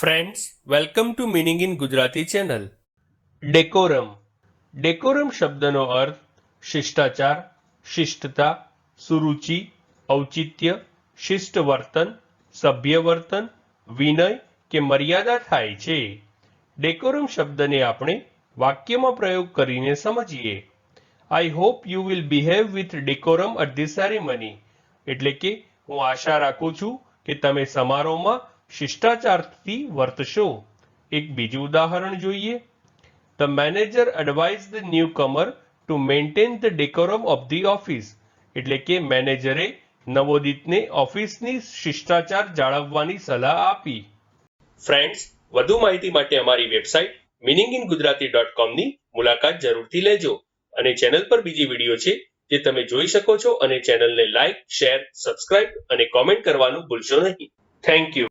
Friends welcome to meaning in Gujarati channel decorum decorum શબ્દનો અર્થ શિષ્ટાચાર શિષ્ટતા સુરુચિ ઔચિત્ય શિષ્ટ વર્તન સભ્ય વર્તન વિનય કે મર્યાદા થાય છે. ડેકોરમ શબ્દને આપણે વાક્યમાં પ્રયોગ કરીને સમજીએ. I hope you will behave with decorum at the ceremony એટલે કે હું આશા રાખું છું કે તમે સમારોહમાં શિષ્ટાચારથી વર્તશો. એક બીજું ઉદાહરણ જોઈએ. The manager advise the newcomer to maintain the decorum of the office એટલે કે મેનેજરે નવોદિતને ઓફિસની શિષ્ટાચાર જાળવવાની સલાહ આપી. ફ્રેન્ડ્સ વધુ માહિતી માટે અમારી website meaning in Gujarati dot કોમની મુલાકાત જરૂરથી લેજો અને ચેનલ પર બીજી વીડિયો છે જે તમે જોઈ શકો છો અને ચેનલને લાઇક શેર સબસ્ક્રાઇબ અને કોમેન્ટ કરવાનું ભૂલશો નહીં. Thank you